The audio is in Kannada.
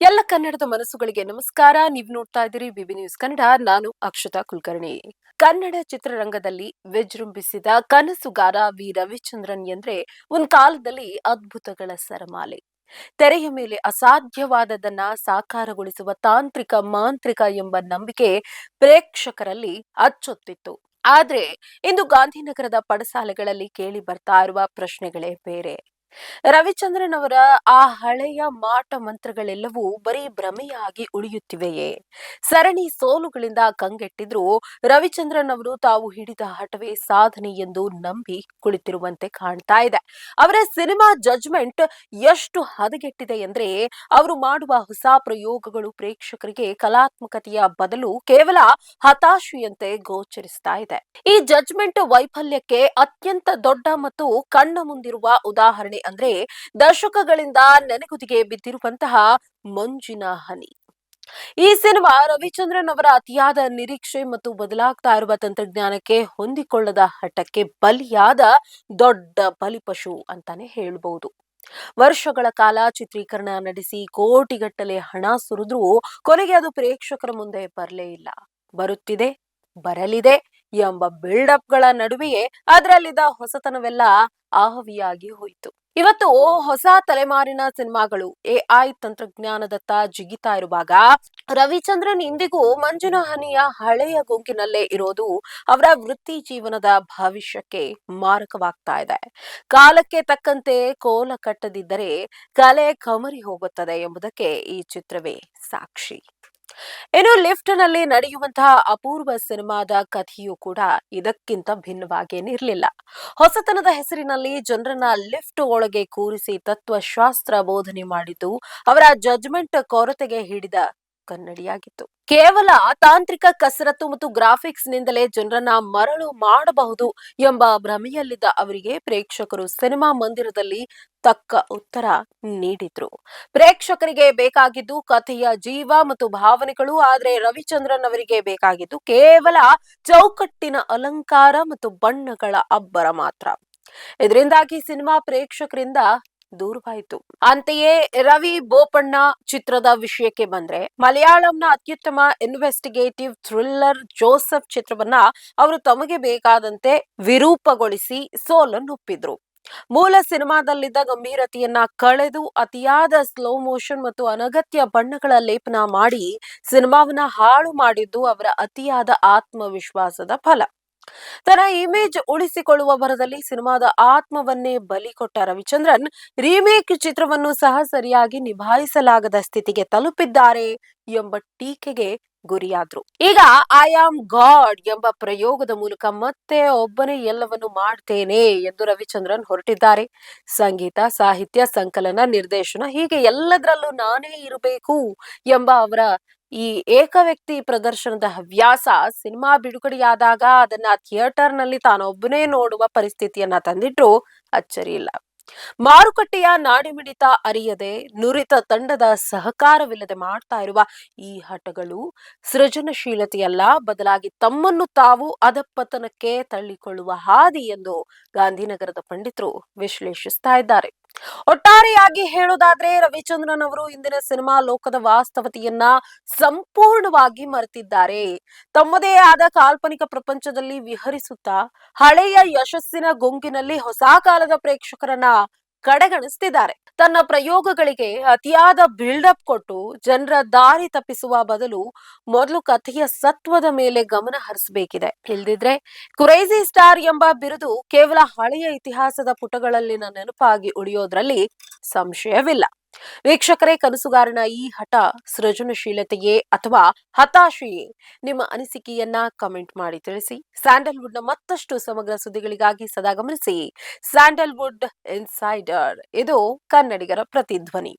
ಎಲ್ಲ ಕನ್ನಡದ ಮನಸ್ಸುಗಳಿಗೆ ನಮಸ್ಕಾರ. ನೀವು ನೋಡ್ತಾ ಇದ್ದೀರಿ ಬಿಬಿ ನ್ಯೂಸ್ ಕನ್ನಡ. ನಾನು ಅಕ್ಷತಾ ಕುಲಕರ್ಣಿ. ಕನ್ನಡ ಚಿತ್ರರಂಗದಲ್ಲಿ ವಿಜೃಂಭಿಸಿದ ಕನಸುಗಾರ ವಿ ರವಿಚಂದ್ರನ್ ಎಂದ್ರೆ ಒಂದ್ ಕಾಲದಲ್ಲಿ ಅದ್ಭುತಗಳ ಸರಮಾಲೆ. ತೆರೆಯ ಮೇಲೆ ಅಸಾಧ್ಯವಾದದನ್ನ ಸಾಕಾರಗೊಳಿಸುವ ತಾಂತ್ರಿಕ ಮಾಂತ್ರಿಕ ಎಂಬ ನಂಬಿಕೆ ಪ್ರೇಕ್ಷಕರಲ್ಲಿ ಅಚ್ಚೊತ್ತಿತ್ತು. ಆದ್ರೆ ಇಂದು ಗಾಂಧಿನಗರದ ಪಡಸಾಲೆಗಳಲ್ಲಿ ಕೇಳಿ ಬರ್ತಾ ಇರುವ ಪ್ರಶ್ನೆಗಳೇ ಬೇರೆ. ರವಿಚಂದ್ರನ್ ಅವರ ಆ ಹಳೆಯ ಮಾಟ ಮಂತ್ರಗಳೆಲ್ಲವೂ ಬರೀ ಭ್ರಮೆಯಾಗಿ ಉಳಿಯುತ್ತಿವೆಯೇ? ಸರಣಿ ಸೋಲುಗಳಿಂದ ಕಂಗೆಟ್ಟಿದ್ರು ರವಿಚಂದ್ರನ್ ಅವರು ತಾವು ಹಿಡಿದ ಹಠವೇ ಸಾಧನೆ ಎಂದು ನಂಬಿ ಕುಳಿತಿರುವಂತೆ ಕಾಣ್ತಾ ಇದೆ. ಅವರ ಸಿನಿಮಾ ಜಜ್ಮೆಂಟ್ ಎಷ್ಟು ಹದಗೆಟ್ಟಿದೆ ಅಂದ್ರೆ ಅವರು ಮಾಡುವ ಹೊಸ ಪ್ರಯೋಗಗಳು ಪ್ರೇಕ್ಷಕರಿಗೆ ಕಲಾತ್ಮಕತೆಯ ಬದಲು ಕೇವಲ ಹತಾಶೆಯಂತೆ ಗೋಚರಿಸ್ತಾ ಇದೆ. ಈ ಜಜ್ಮೆಂಟ್ ವೈಫಲ್ಯಕ್ಕೆ ಅತ್ಯಂತ ದೊಡ್ಡ ಮತ್ತು ಕಣ್ಣ ಮುಂದಿರುವ ಉದಾಹರಣೆ ಅಂದ್ರೆ ದರ್ಶಕಗಳಿಂದ ನೆನೆಗುದಿಗೆ ಬಿದ್ದಿರುವಂತಹ ಮಂಜಿನ ಹನಿ. ಈ ಸಿನಿಮಾ ರವಿಚಂದ್ರನ್ ಅವರ ಅತಿಯಾದ ನಿರೀಕ್ಷೆ ಮತ್ತು ಬದಲಾಗ್ತಾ ಇರುವ ತಂತ್ರಜ್ಞಾನಕ್ಕೆ ಹೊಂದಿಕೊಳ್ಳದ ಹಠಕ್ಕೆ ಬಲಿಯಾದ ದೊಡ್ಡ ಬಲಿಪಶು ಅಂತಾನೆ ಹೇಳ್ಬಹುದು ವರ್ಷಗಳ ಕಾಲ ಚಿತ್ರೀಕರಣ ನಡೆಸಿ ಕೋಟಿಗಟ್ಟಲೆ ಹಣ ಸುರಿದ್ರೂ ಕೊನೆಗೆ ಅದು ಪ್ರೇಕ್ಷಕರ ಮುಂದೆ ಬರಲೇ ಇಲ್ಲ. ಬರುತ್ತಿದೆ, ಬರಲಿದೆ. ಎಂಬ ಬಿಲ್ಡಪ್ಗಳ ನಡುವೆಯೇ ಅದರಲ್ಲಿದ್ದ ಹೊಸತನವೆಲ್ಲ ಆಹವಿಯಾಗಿ ಹೋಯಿತು. ಇವತ್ತು ಹೊಸ ತಲೆಮಾರಿನ ಸಿನಿಮಾಗಳು ಎಐ ತಂತ್ರಜ್ಞಾನದತ್ತ ಜಿಗಿತಾ ಇರುವಾಗ ರವಿಚಂದ್ರನ್ ಇಂದಿಗೂ ಮಂಜುನ ಹನಿಯ ಹಳೆಯ ಗುಂಕಿನಲ್ಲೇ ಇರೋದು ಅವರ ವೃತ್ತಿ ಜೀವನದ ಭವಿಷ್ಯಕ್ಕೆ ಮಾರಕವಾಗ್ತಾ ಇದೆ. ಕಾಲಕ್ಕೆ ತಕ್ಕಂತೆ ಕೋಲ ಕಟ್ಟದಿದ್ದರೆ ಕಲೆ ಕಮರಿ ಹೋಗುತ್ತದೆ ಎಂಬುದಕ್ಕೆ ಈ ಚಿತ್ರವೇ ಸಾಕ್ಷಿ. ಇನ್ನು ಲಿಫ್ಟ್ನಲ್ಲಿ ನಡೆಯುವಂತಹ ಅಪೂರ್ವ ಸಿನಿಮಾದ ಕಥೆಯೂ ಕೂಡ ಇದಕ್ಕಿಂತ ಭಿನ್ನವಾಗೇನಿರಲಿಲ್ಲ ಹೊಸತನದ ಹೆಸರಿನಲ್ಲಿ ಜನರನ್ನ ಲಿಫ್ಟ್ ಒಳಗೆ ಕೂರಿಸಿ ತತ್ವಶಾಸ್ತ್ರ ಬೋಧನೆ ಮಾಡಿದ್ದು, ಅವರ ಜಜ್ಮೆಂಟ್ ಕೊರತೆಗೆ ಹಿಡಿದ ಕನ್ನಡಿಯಾಗಿತ್ತು. ಕೇವಲ ತಾಂತ್ರಿಕ ಕಸರತ್ತು ಮತ್ತು ಗ್ರಾಫಿಕ್ಸ್ ನಿಂದಲೇ ಜನರನ್ನ ಮರಳು ಮಾಡಬಹುದು ಎಂಬ ಭ್ರಮೆಯಲ್ಲಿದ್ದ ಅವರಿಗೆ ಪ್ರೇಕ್ಷಕರು ಸಿನಿಮಾ ಮಂದಿರದಲ್ಲಿ ತಕ್ಕ ಉತ್ತರ ನೀಡಿದ್ರು. ಪ್ರೇಕ್ಷಕರಿಗೆ ಬೇಕಾಗಿದ್ದು ಕಥೆಯ ಜೀವ ಮತ್ತು ಭಾವನೆಗಳು, ಆದ್ರೆ ರವಿಚಂದ್ರನ್ ಅವರಿಗೆ ಬೇಕಾಗಿದ್ದು ಕೇವಲ ಚೌಕಟ್ಟಿನ ಅಲಂಕಾರ ಮತ್ತು ಬಣ್ಣಗಳ ಅಬ್ಬರ ಮಾತ್ರ. ಇದರಿಂದಾಗಿ ಸಿನಿಮಾ ಪ್ರೇಕ್ಷಕರಿಂದ ದೂರವಾಯಿತು. ಅಂತೆಯೇ ರವಿ ಬೋಪಣ್ಣ ಚಿತ್ರದ ವಿಷಯಕ್ಕೆ ಬಂದ್ರೆ ಮಲಯಾಳಂನ ಅತ್ಯುತ್ತಮ ಇನ್ವೆಸ್ಟಿಗೇಟಿವ್ ಥ್ರಿಲ್ಲರ್ ಜೋಸೆಫ್ ಚಿತ್ರವನ್ನ ಅವರು ತಮಗೆ ಬೇಕಾದಂತೆ ವಿರೂಪಗೊಳಿಸಿ ಸೋಲನ್ನೊಪ್ಪಿದ್ರು ಮೂಲ ಸಿನಿಮಾದಲ್ಲಿದ್ದ ಗಂಭೀರತೆಯನ್ನ ಕಳೆದು ಅತಿಯಾದ ಸ್ಲೋ ಮೋಷನ್ ಮತ್ತು ಅನಗತ್ಯ ಬಣ್ಣಗಳ ಲೇಪನ ಮಾಡಿ ಸಿನಿಮಾವನ್ನ ಹಾಳು ಮಾಡಿದ್ದು ಅವರ ಅತಿಯಾದ ಆತ್ಮವಿಶ್ವಾಸದ ಫಲ. ತನ್ನ ಇಮೇಜ್ ಉಳಿಸಿಕೊಳ್ಳುವ ಭರದಲ್ಲಿ ಸಿನಿಮಾದ ಆತ್ಮವನ್ನೇ ಬಲಿ ಕೊಟ್ಟ ರವಿಚಂದ್ರನ್ ರೀಮೇಕ್ ಚಿತ್ರವನ್ನು ಸಹ ಸರಿಯಾಗಿ ನಿಭಾಯಿಸಲಾಗದ ಸ್ಥಿತಿಗೆ ತಲುಪಿದ್ದಾರೆ ಎಂಬ ಟೀಕೆಗೆ ಗುರಿಯಾದ್ರು. ಈಗ ಐ ಆಮ್ ಗಾಡ್ ಎಂಬ ಪ್ರಯೋಗದ ಮೂಲಕ ಮತ್ತೆ ಒಬ್ಬನೇ ಎಲ್ಲವನ್ನು ಮಾಡ್ತೇನೆ ಎಂದು ರವಿಚಂದ್ರನ್ ಹೊರಟಿದ್ದಾರೆ. ಸಂಗೀತ, ಸಾಹಿತ್ಯ, ಸಂಕಲನ, ನಿರ್ದೇಶನ ಹೀಗೆ ಎಲ್ಲದರಲ್ಲೂ ನಾನೇ ಇರಬೇಕು ಎಂಬ ಅವರ ಈ ಏಕ ವ್ಯಕ್ತಿ ಪ್ರದರ್ಶನದ ಹವ್ಯಾಸ ಸಿನಿಮಾ ಬಿಡುಗಡೆಯಾದಾಗ ಅದನ್ನ ಥಿಯೇಟರ್ನಲ್ಲಿ ತಾನೊಬ್ಬನೇ ನೋಡುವ ಪರಿಸ್ಥಿತಿಯನ್ನ ತಂದಿಟ್ರು ಅಚ್ಚರಿ ಇಲ್ಲ. ಮಾರುಕಟ್ಟೆಯ ನಾಡಿಮಿಡಿತ ಅರಿಯದೆ ನುರಿತ ತಂಡದ ಸಹಕಾರವಿಲ್ಲದೆ ಮಾಡ್ತಾ ಇರುವ ಈ ಹಠಗಳು ಸೃಜನಶೀಲತೆಯಲ್ಲ, ಬದಲಾಗಿ ತಮ್ಮನ್ನು ತಾವು ಅಧಪತನಕ್ಕೆ ತಳ್ಳಿಕೊಳ್ಳುವ ಹಾದಿ ಎಂದು ಗಾಂಧಿನಗರದ ಪಂಡಿತರು ವಿಶ್ಲೇಷಿಸ್ತಾ ಇದ್ದಾರೆ. ಒಟ್ಟಾರೆಯಾಗಿ ಹೇಳೋದಾದ್ರೆ ರವಿಚಂದ್ರನ್ ಅವರು ಇಂದಿನ ಸಿನಿಮಾ ಲೋಕದ ವಾಸ್ತವತೆಯನ್ನ ಸಂಪೂರ್ಣವಾಗಿ ಮರೆತಿದ್ದಾರೆ. ತಮ್ಮದೇ ಆದ ಕಾಲ್ಪನಿಕ ಪ್ರಪಂಚದಲ್ಲಿ ವಿಹರಿಸುತ್ತಾ, ಹಳೆಯ ಯಶಸ್ಸಿನ ಗೊಂಗಿನಲ್ಲಿ ಹೊಸ ಕಾಲದ ಪ್ರೇಕ್ಷಕರನ್ನ ಕಡೆಗಣಿಸ್ತಿದ್ದಾರೆ. ತನ್ನ ಪ್ರಯೋಗಗಳಿಗೆ ಅತಿಯಾದ ಬಿಲ್ಡಪ್ ಕೊಟ್ಟು ಜನರ ದಾರಿ ತಪ್ಪಿಸುವ ಬದಲು ಮೊದಲು ಕಥೆಯ ಸತ್ವದ ಮೇಲೆ ಗಮನ ಹರಿಸಬೇಕಿದೆ. ಇಲ್ದಿದ್ರೆ ಕ್ರೇಜಿ ಸ್ಟಾರ್ ಎಂಬ ಬಿರುದು ಕೇವಲ ಹಳೆಯ ಇತಿಹಾಸದ ಪುಟಗಳಲ್ಲಿನ ನೆನಪಾಗಿ ಉಳಿಯೋದ್ರಲ್ಲಿ ಸಂಶಯವಿಲ್ಲ. ವೀಕ್ಷಕರೇ, ಕನಸುಗಾರನ ಈ ಹಠ ಸೃಜನಶೀಲತೆಯೇ ಅಥವಾ ಹತಾಶೆಯೇ? ನಿಮ್ಮ ಅನಿಸಿಕೆಯನ್ನ ಕಮೆಂಟ್ ಮಾಡಿ ತಿಳಿಸಿ. ಸ್ಯಾಂಡಲ್ವುಡ್ನ ಮತ್ತಷ್ಟು ಸಮಗ್ರ ಸುದ್ದಿಗಳಿಗಾಗಿ ಸದಾ ಗಮನಿಸಿ. ಸ್ಯಾಂಡಲ್ವುಡ್ ಇನ್ಸೈಡರ್, ಇದು ಕನ್ನಡಿಗರ ಪ್ರತಿಧ್ವನಿ.